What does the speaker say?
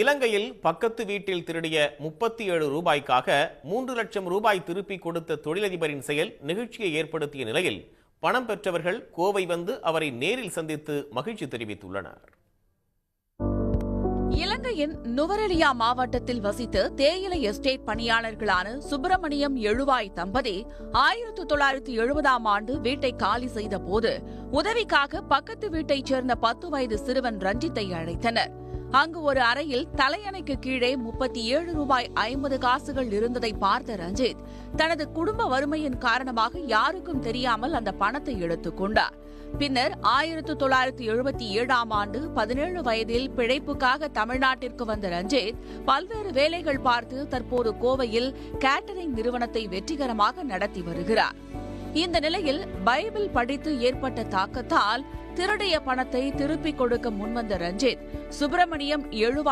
இலங்கையில் பக்கத்து வீட்டில் திருடிய முப்பத்தி ஏழு ரூபாய்க்காக மூன்று லட்சம் ரூபாய் திருப்பி கொடுத்த தொழிலதிபரின் செயல் நிகழ்ச்சியை ஏற்படுத்திய நிலையில் பணம் பெற்றவர்கள் கோவை வந்து அவரை நேரில் சந்தித்து மகிழ்ச்சி தெரிவித்துள்ளனர். இலங்கையின் நுவரெலியா மாவட்டத்தில் வசித்து தேயிலை எஸ்டேட் பணியாளர்களான சுப்பிரமணியம் எழுவாய் தம்பதி ஆயிரத்து தொள்ளாயிரத்து எழுபதாம் ஆண்டு வீட்டை காலி செய்த போது உதவிக்காக பக்கத்து வீட்டைச் சேர்ந்த பத்து வயது சிறுவன் ரஞ்சித்தை அழைத்தனர். அங்கு ஒரு அறையில் தலையணைக்கு கீழே முப்பத்தி ஏழு ரூபாய் ஐம்பது காசுகள் இருந்ததை பார்த்த ரஞ்சித் தனது குடும்ப வறுமையின் காரணமாக யாருக்கும் தெரியாமல் அந்த பணத்தை எடுத்துக் கொண்டார். பின்னர் ஆயிரத்து தொள்ளாயிரத்து எழுபத்தி ஏழாம் ஆண்டு பதினேழு வயதில் பிழைப்புக்காக தமிழ்நாட்டிற்கு வந்த ரஞ்சித் பல்வேறு வேலைகள் பார்த்து தற்போது கோவையில் கேட்டரிங் நிறுவனத்தை வெற்றிகரமாக நடத்தி வருகிறார். இந்த நிலையில் பைபிள் படித்து ஏற்பட்ட தாக்கத்தால் திருடிய பணத்தை திருப்பிக் கொடுக்க முன்வந்த ரஞ்சித் சுப்பிரமணியம் எழுவா